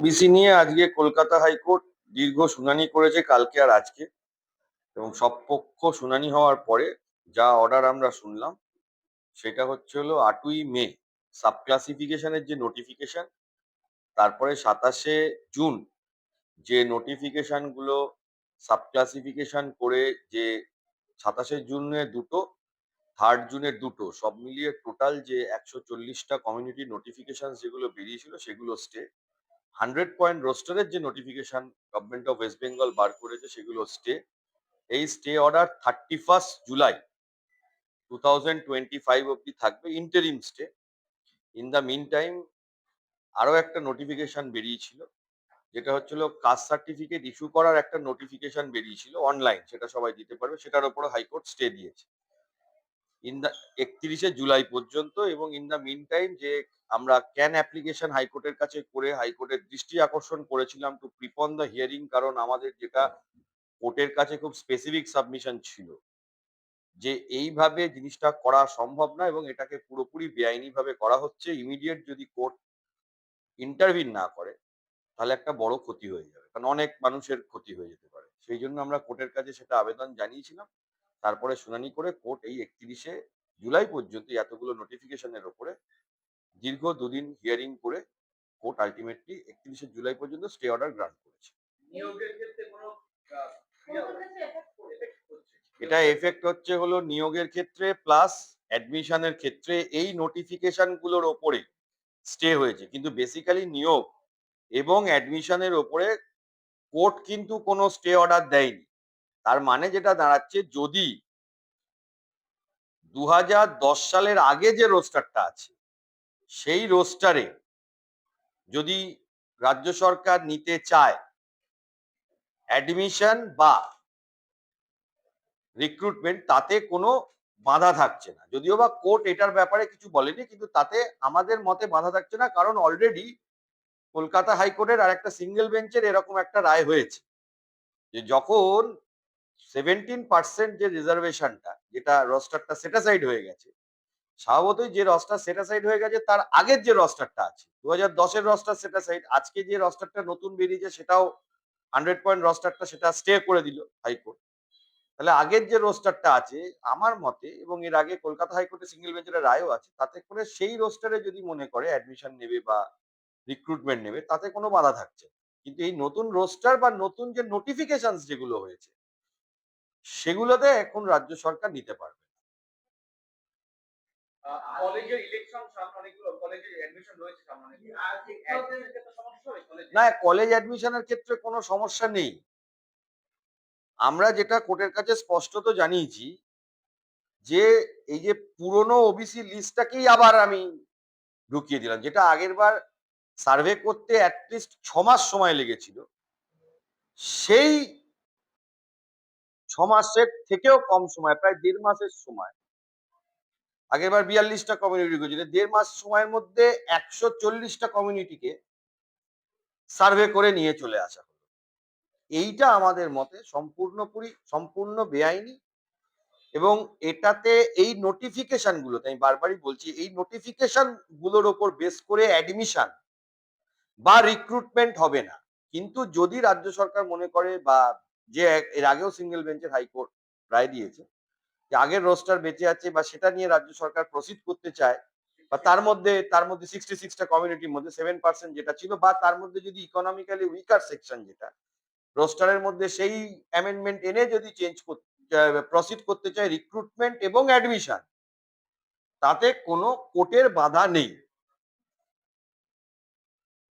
BC নিয়ে আজকে Kolkata high court দীর্ঘ শুনানি করেছে কালকে আর আজকে। এবং সব পক্ষ শুনানি হওয়ার পরে যা অর্ডার আমরা শুনলাম, সেটা হচ্ছে হলো আটই মে সাব ক্লাসিফিকেশনের যে নোটিফিকেশন তারপরে সাতাশে জুন যে নোটিফিকেশনগুলো সাব ক্লাসিফিকেশন করে যে সাতাশে জুনে দুটো থার্ড জুনের দুটো, সব মিলিয়ে টোটাল যে একশো চল্লিশটা কমিউনিটি নোটিফিকেশন যেগুলো বেরিয়েছিল, সেগুলো স্টে হান্ড্রেড পয়েন্ট রোস্টারের যে notification government of West Bengal বার করেছে সেগুলো স্টে এই stay order thirty first July two thousand twenty five অব্দি থাকবে interim stay in the mean time আরও একটা নোটিফিকেশন বেরিয়েছিল, যেটা হচ্ছিল কাস্ট সার্টিফিকেট ইস্যু করার একটা নোটিফিকেশন বেরিয়েছিল অনলাইন সেটা সবাই দিতে পারবে, সেটার উপরে হাইকোর্ট স্টে দিয়েছে। ইন দ্য একত্রিশে জুলাই পর্যন্ত এবং ইন দ্য মিন টাইম যে আমরা ক্যান অ্যাপ্লিকেশন হাইকোর্টের কাছে করে হাইকোর্টের দৃষ্টি আকর্ষণ করেছিলাম টু প্রিপন দ্য হিয়ারিং কারণ আমাদের যেটা কোর্টের কাছে খুব স্পেসিফিক সাবমিশন ছিল। যে এইভাবে জিনিসটা করা সম্ভব না এবং এটাকে পুরোপুরি বেআইনি ভাবে করা হচ্ছে ইমিডিয়েট যদি কোর্ট ইন্টারভিন না করে, তাহলে একটা বড় ক্ষতি হয়ে যাবে। কারণ অনেক মানুষের ক্ষতি হয়ে যেতে পারে। সেই জন্য আমরা কোর্টের কাছে সেটা আবেদন জানিয়েছিলাম। তারপরে শুনানি করে কোর্ট এই একত্রিশে জুলাই পর্যন্ত এতগুলো নোটিফিকেশনের ওপরে দীর্ঘ দুদিন হিয়ারিং করে কোর্ট আলটিমেটলি একত্রিশে জুলাই পর্যন্ত স্টে অর্ডার গ্রান্ট করেছে। নিয়োগের ক্ষেত্রে কোনো আহ, ক্রিয়া effect হচ্ছে? এটা এফেক্ট হচ্ছে হলো নিয়োগের ক্ষেত্রে প্লাস অ্যাডমিশনের ক্ষেত্রে এই নোটিফিকেশনগুলোর ওপরে স্টে হয়েছে। কিন্তু বেসিক্যালি নিয়োগ এবং অ্যাডমিশনের ওপরে কোর্ট কিন্তু কোনো স্টে অর্ডার দেয়নি। তার মানে যেটা দাঁড়াচ্ছে যদি দু হাজার দশ সালের আগে যে রোস্টারটা আছে, সেই রোস্টারে যদি রাজ্য সরকার নিতে চায়, অ্যাডমিশন বা রিক্রুটমেন্ট, তাতে কোনো বাধা থাকছে না। যদিও বা কোর্ট এটার ব্যাপারে কিছু বলেনি, কিন্তু তাতে আমাদের মতে বাধা থাকছে না, কারণ অলরেডি কলকাতা হাইকোর্টের আর একটা সিঙ্গেল বেঞ্চের এরকম একটা রায় হয়েছে যে যখন সেভেন্টিন পার্সেন্ট যে রিজার্ভেশনটা যেটা রস্টারটা সেটাসাইড হয়ে গেছে স্বভাবতই যে রস্টার সেটাসাইড হয়ে গেছে, তার আগের যে রস্টারটা আছে দু হাজার দশের রস্টার সেটাসাইড আজকে যে রস্টারটা নতুন বেরিয়েছে সেটাও হান্ড্রেড পয়েন্ট রস্টারটা সেটা স্টে করে দিল হাইকোর্ট তাহলে আগের যে রোস্টারটা আছে, আমার মতে এবং এর আগে কলকাতা হাইকোর্টে সিঙ্গেল বেঞ্চের রায়ও আছে, তাতে করে সেই রোস্টারে যদি মনে করে অ্যাডমিশন নেবে বা রিক্রুটমেন্ট নেবে, তাতে কোনো বাধা থাকছে। কিন্তু এই নতুন রোস্টার বা নতুন যে নোটিফিকেশন যেগুলো হয়েছে সেগুলোতে এখন রাজ্য সরকার নিতে পারবে? না। কলেজ অ্যাডমিশনের ক্ষেত্রে কোনো সমস্যা নেই। আমরা যেটা কোর্টের কাছে স্পষ্টত জানিয়েছি যে এই যে পুরনো ওবিসি লিস্টটাকেই আবার আমি ঢুকিয়ে দিলাম যেটা আগের বার সার্ভে করতে অ্যাটলিস্ট ছ মাস সময় লেগেছিল। সেই মাসের থেকেও কম সময়, প্রায় দেড় মাসের সময়। আগের বার বিয়াল্লিশটা কমিউনিটি করেছিল দেড় মাস সময়ের মধ্যে একশো চল্লিশটা কমিউনিটিকে সার্ভে করে নিয়ে চলে আসা হলো। এইটা আমাদের মতে সম্পূর্ণ পুরি সম্পূর্ণ বেআইনি এবং এটাতে এই নোটিফিকেশন গুলোতে আমি বারবারই বলছি, এই নোটিফিকেশনগুলোর ওপর বেস করে অ্যাডমিশন বা রিক্রুটমেন্ট হবে না। কিন্তু যদি রাজ্য সরকার মনে করে বা যে এর আগেও সিঙ্গেল বেঞ্চের হাইকোর্ট রায় দিয়েছে। যে আগের রোস্টার বেঁচে আছে বা সেটা নিয়ে রাজ্য সরকার প্রসিড করতে চায় বা তার মধ্যে তার মধ্যে সিক্সটি সিক্সটা কমিউনিটির মধ্যে সেভেন পার্সেন্ট যেটা ছিল বা তার মধ্যে যদি ইকোনমিক্যালি উইকার সেকশন যেটা রোস্টারের মধ্যে সেই অ্যামেন্ডমেন্ট এনে যদি চেঞ্জ করতে প্রসিড করতে চায় রিক্রুটমেন্ট এবং অ্যাডমিশন তাতে কোনো কোর্টের বাধা নেই।